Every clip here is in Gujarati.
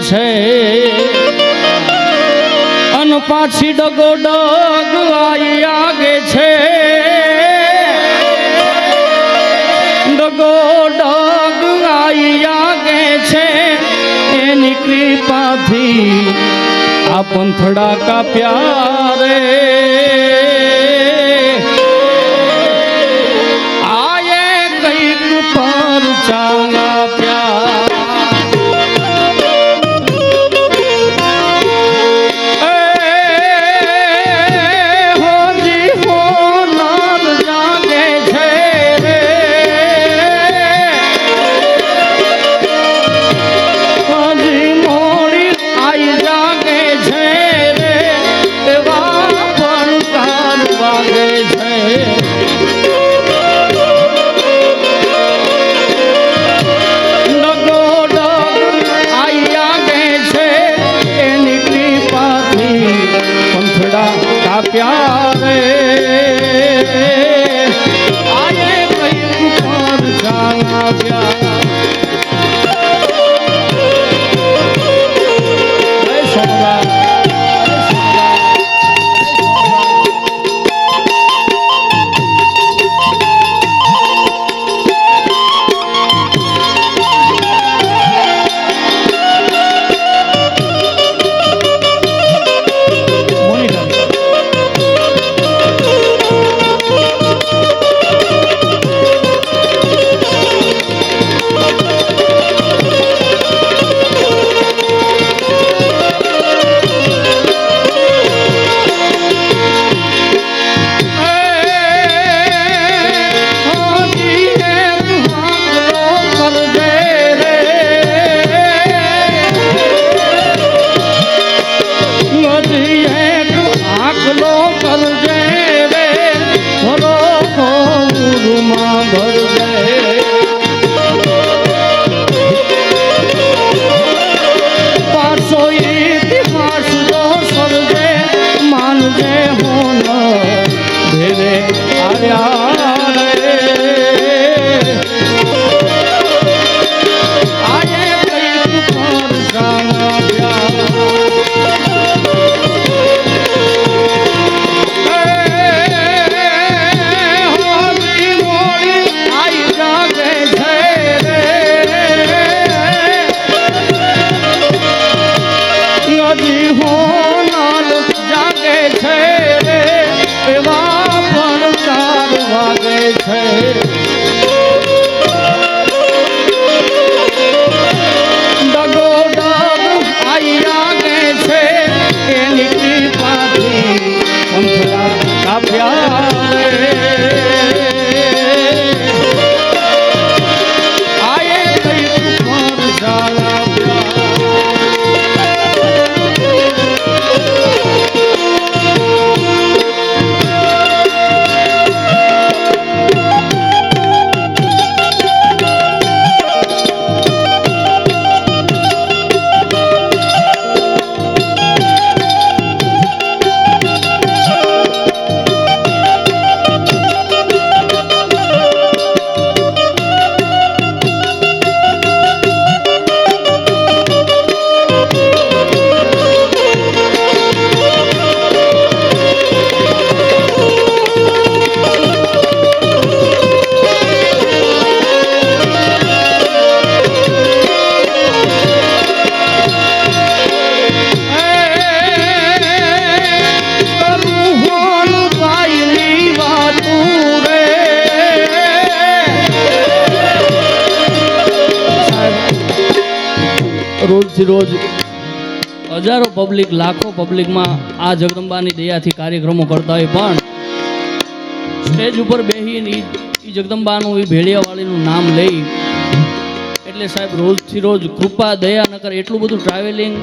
છે. અન પાછી ડગો ડગ આઈ આગે છે. ડગો ડગ આઈ આગે છે. એની કૃપાથી આ પંથડા કાપ્યા રે. 你和 રોજથી રોજ હજારો પબ્લિક લાખો પબ્લિકમાં આ જગદંબાની દયાથી કાર્યક્રમો કરતા હોય પણ સ્ટેજ ઉપર બેસીને એ જગદંબાનું એ ભેળિયાવાળીનું નામ લઈ એટલે સાહેબ રોજથી રોજ કૃપા, દયા, નકર એટલું બધું ટ્રાવેલિંગ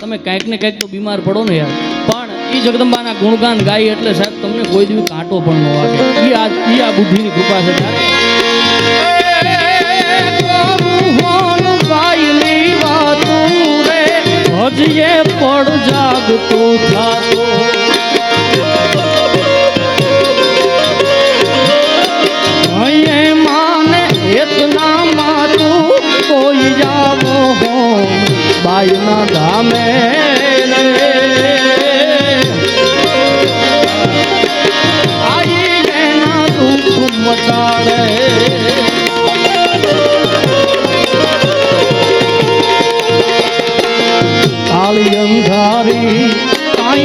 તમે કંઈક ને કંઈક તો બીમાર પડો ને યાર. પણ એ જગદંબાના ગુણગાન ગાય એટલે સાહેબ તમને કોઈ દિવસ કાંટો પણ ન વાગે. એ આ ઈ આ બુદ્ધિની કૃપા છે. ત્યારે હજીએ પણ જાગતો થાતો. માને એતના મારું કોઈ જાવો હો બાયના ધામે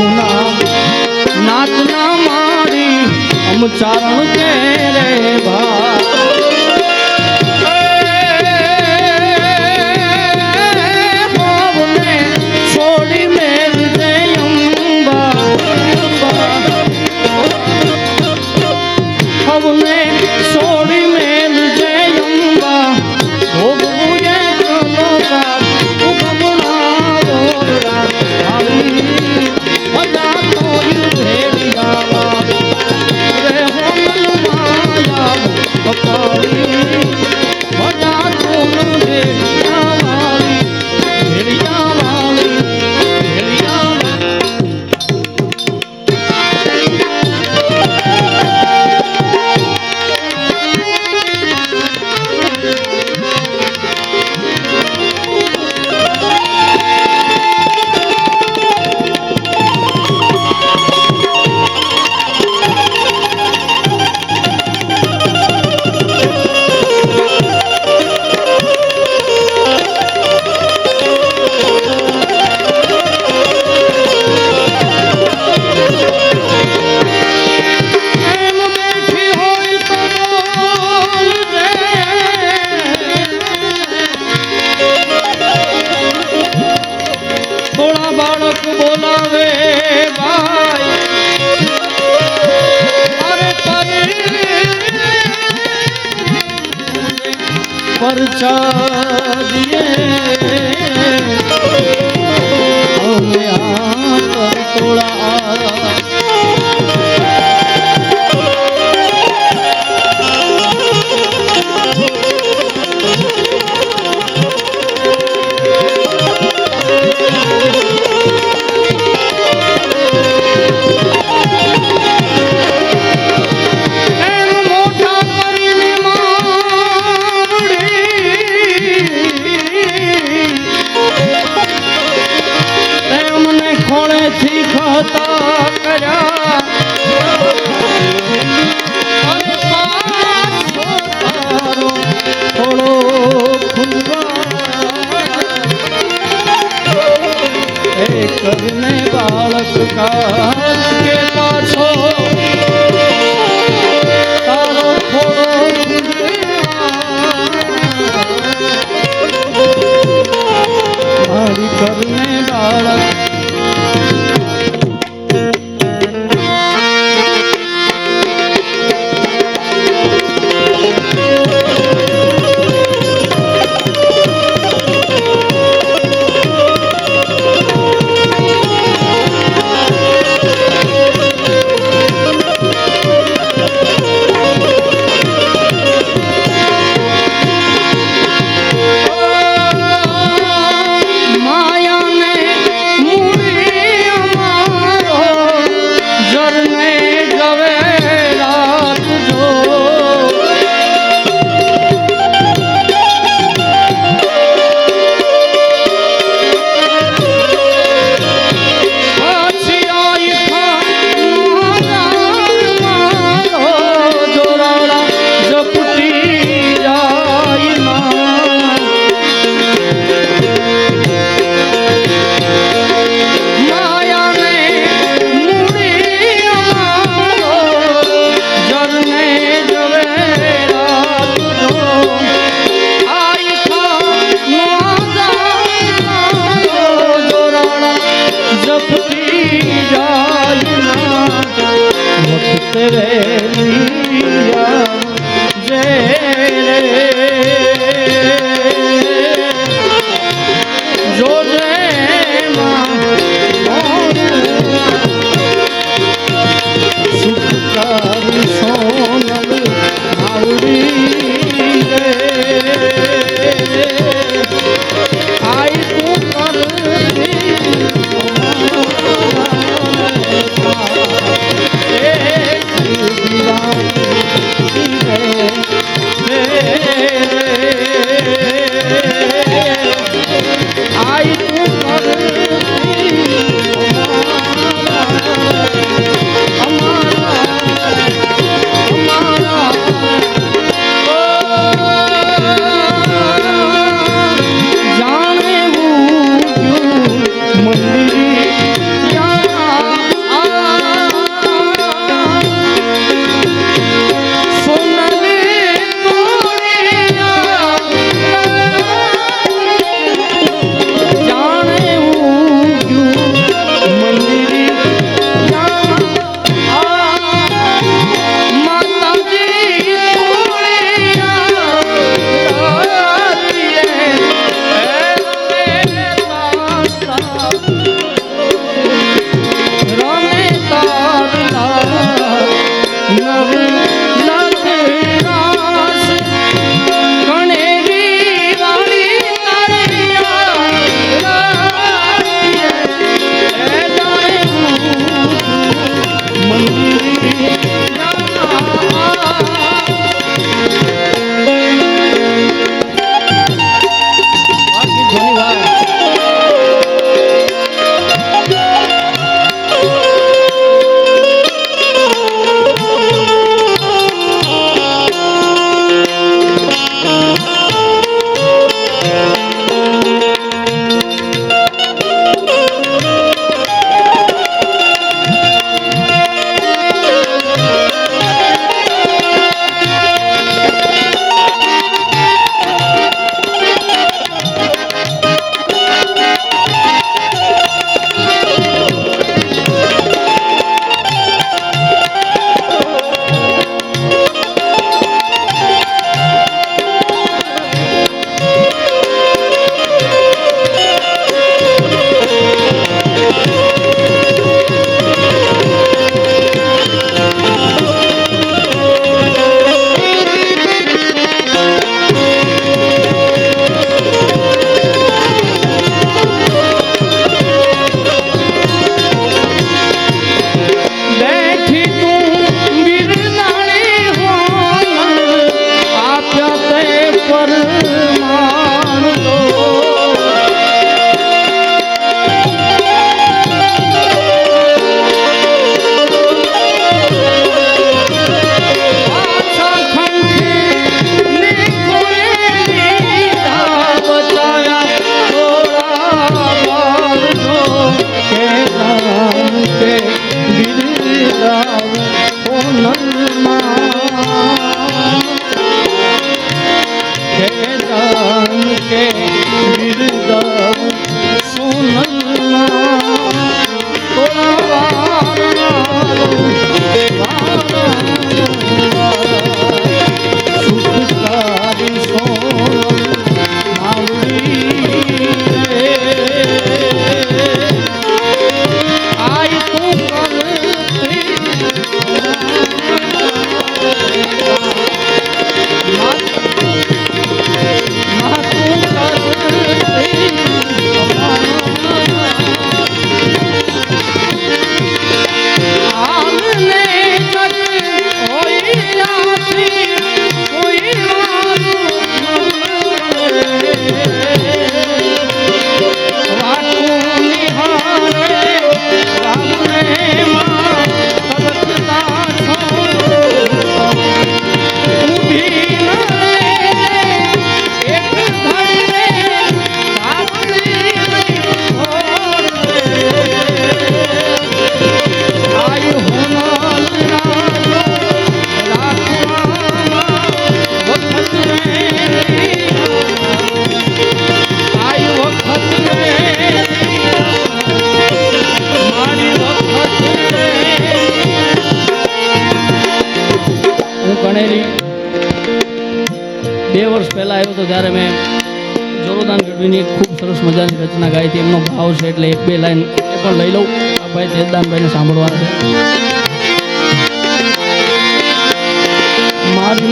ગુના નાચના મારી ચારણ કે પરચાદિયે હવે આ પર તોળા જાતના ગાય એમનો ભાવ છે એટલે એક બે લાઈન એ પણ લઈ લઉં. આ ભાઈ સૈદાનભાઈને સાંભળવા છે. મારી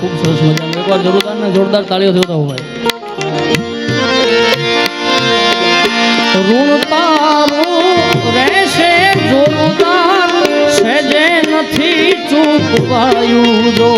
ખૂબ સરસ મજાનું. એકવાર જોરદાર ને જોરદાર તાળીઓ જોતા હોય ઋણ રહેશે જોરદાર છે જે નથી ચૂકવાયું જો.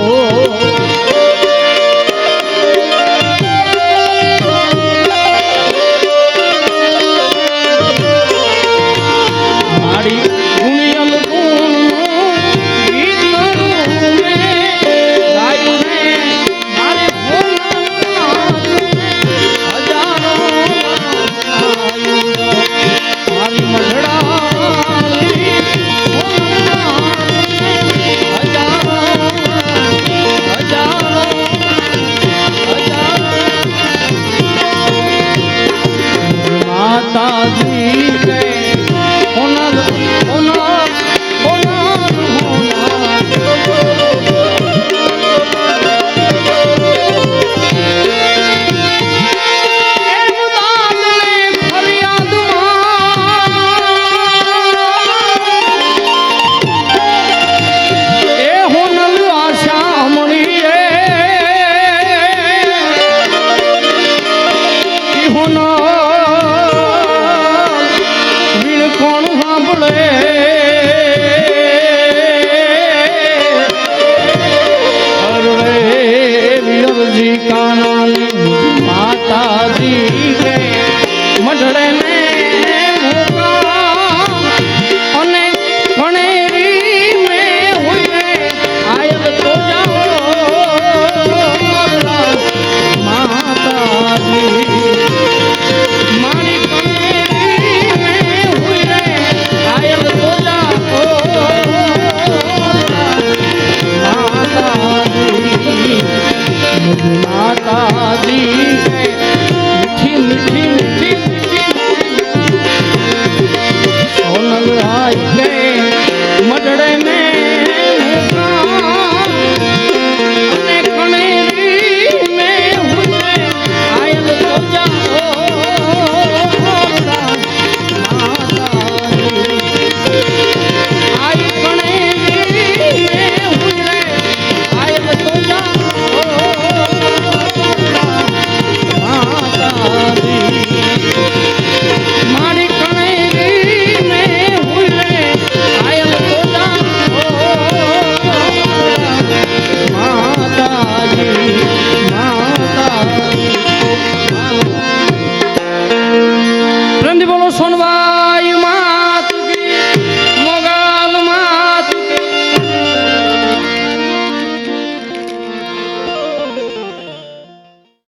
में